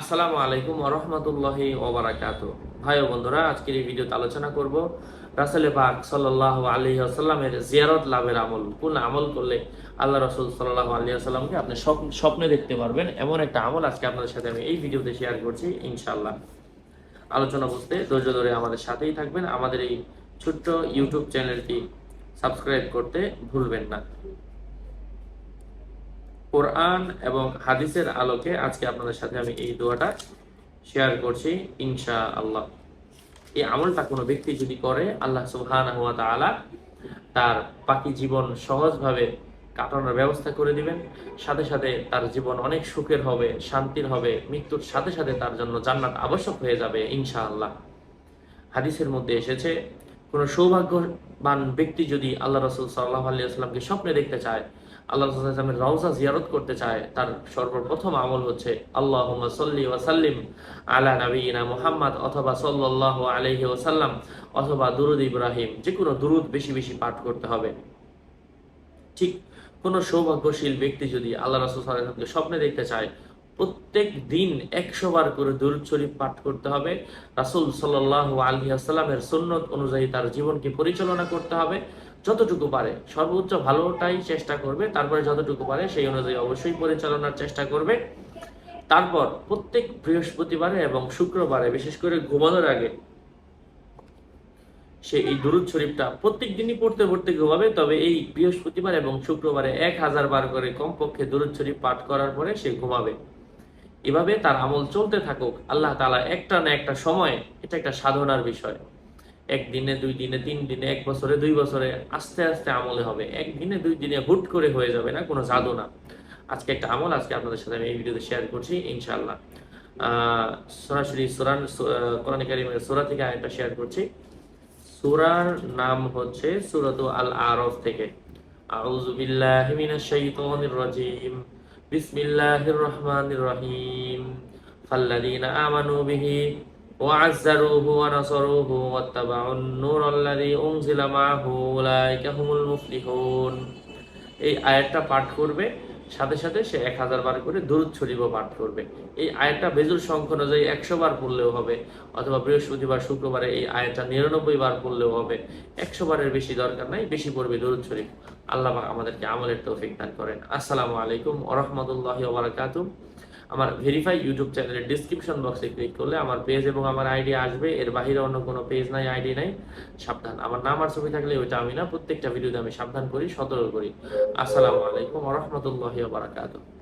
আসসালামু আলাইকুম ওরহমতুল্লাহি ওবরাকাত ভাই ও বন্ধুরা, আজকের এই ভিডিওতে আলোচনা করব রাসেলে পাক সাল্লাহ আলী আসাল্লামের জিয়ারত লাভের আমল। কোন আমল করলে আল্লাহ রসুল সাল্লাহ আলী আসাল্লামকে আপনি স্বপ্নে দেখতে পারবেন? এমন একটা আমল আজকে আপনাদের সাথে আমি এই ভিডিওতে শেয়ার করছি ইনশাল্লাহ আলোচনা বুঝতে ধৈর্য ধরে আমাদের সাথেই থাকবেন। আমাদের এই ছোট্ট ইউটিউব চ্যানেলটি সাবস্ক্রাইব করতে ভুলবেন না। কোরআন এবং হাদিসের আলোকে আজকে আপনাদের সাথে আমি এই দোয়াটা শেয়ার করছি ইনশা আল্লাহ এই আমলটা কোনো ব্যক্তি যদি করে, আল্লাহ তাআলা তার বাকি জীবন সহজভাবে কাটানোর ব্যবস্থা করে দিবেন। সাথে সাথে তার জীবন অনেক সুখের হবে, শান্তির হবে, মৃত্যুর সাথে সাথে তার জন্য জান্নাত আবশ্যক হয়ে যাবে ইনশা আল্লাহ হাদিসের মধ্যে এসেছে, কোনো সৌভাগ্যবান ব্যক্তি যদি আল্লাহ রসুল সাল্লাহ আলিয়াকে স্বপ্নে দেখতে চায় আল্লাহ রসুলের রওজা জিয়ারত করতে চায়, তার সর্বপ্রথম আমল হচ্ছে আল্লাহ সল্লি ওয়াসাল্লিম নবীনা মুহাম্মদ অথবা সাল্লাহ আলহি ওসাল্লাম অথবা দুরুদ ইব্রাহিম। যে কোনো দুরুদ বেশি বেশি পাঠ করতে হবে। ঠিক কোনো সৌভাগ্যশীল ব্যক্তি যদি আল্লাহ রসুল সাল্লামকে স্বপ্নে দেখতে চায়, প্রত্যেক দিন একশো বার করে দুরুদ শরীফ পাঠ করতে হবে। রাসুল সাল্লাহ আলী আসসালামের সুন্নত অনুযায়ী তার জীবনকে পরিচালনা করতে হবে। যতটুকু পারে। সর্বোচ্চ ভালোটাই চেষ্টা করবে, তারপরে যতটুকু পারে সেই অনুযায়ী অবশ্যই পরিচালনার চেষ্টা করবে। তারপর প্রত্যেক বৃহস্পতিবারে এবং শুক্রবারে, বিশেষ করে ঘুমানোর আগে, সে এই দুরুদ শরীফটা প্রত্যেক দিনই পড়তে পড়তে ঘুমাবে, তবে এই বৃহস্পতিবার এবং শুক্রবারে এক হাজার বার করে কমপক্ষে দুরুদ শরীফ পাঠ করার পরে সে ঘুমাবে। এভাবে তার আমল চলতে থাকুক। আল্লাহ তালা একটা না একটা সময় এটা একটা সাধনার বিষয়। একদিনে দুই দিনে তিন দিনে এক বছরে দুই বছরে আস্তে আস্তে আমলে হবে। একদিনে দুই দিনে হুট করে হয়ে যাবে না কোনো জাদু না। আজকে একটা আমল আজকে আপনাদের সাথে আমি এই ভিডিওতে শেয়ার করছি ইনশাআল্লাহ। আহ, সরাসরি সুরান কোরআন কারিমের সুরা থেকে আয়টা শেয়ার করছি। সুরার নাম হচ্ছে সুরত আল আরফ থেকে। আউযু বিল্লাহি মিনাশ শাইতানির রাজিম। বিসমিল্লাহির রহমানির রহিম। ফাল্লাযীনা আমানু বিহি وعزروه ونصروه واتبعوا النور الذي أنزل معه أولئك هم المفلحون এই আয়াতটা পাঠ করবে সাথে সাথে সে এক হাজার বার করে দূরত শরীফ পাঠ করবে এই আয়াতটা বেজুর সংখ্যা অনুযায়ী একশো বার পড়লেও হবে অথবা বৃহস্পতিবার শুক্রবারে এই আয়াতটা নিরানব্বই বার পড়লেও হবে একশো বারের বেশি দরকার নাই বেশি পড়বে দরুদ শরীফ আল্লাহ পাক আমাদেরকে আমলের তৌফিক দান করেন আসসালামু আলাইকুম ওরহমতুল্লাহি ওবারাকাতুম আমার ভেরিফাই ইউটিউব চ্যানেলের ডিসক্রিপশন বক্সে ক্লিক করলে আমার পেজ এবং আমার আইডি আসবে। এর বাহিরে অন্য কোনো পেজ নাই আইডি নাই। সাবধান। আমার নাম আর ছবি থাকলে ওইটা আমি না, প্রত্যেকটা ভিডিওতে আমি সাবধান করি, সতর্ক করি। আসসালামু আলাইকুম রহমতুল্লাহ ওবারাকাতুম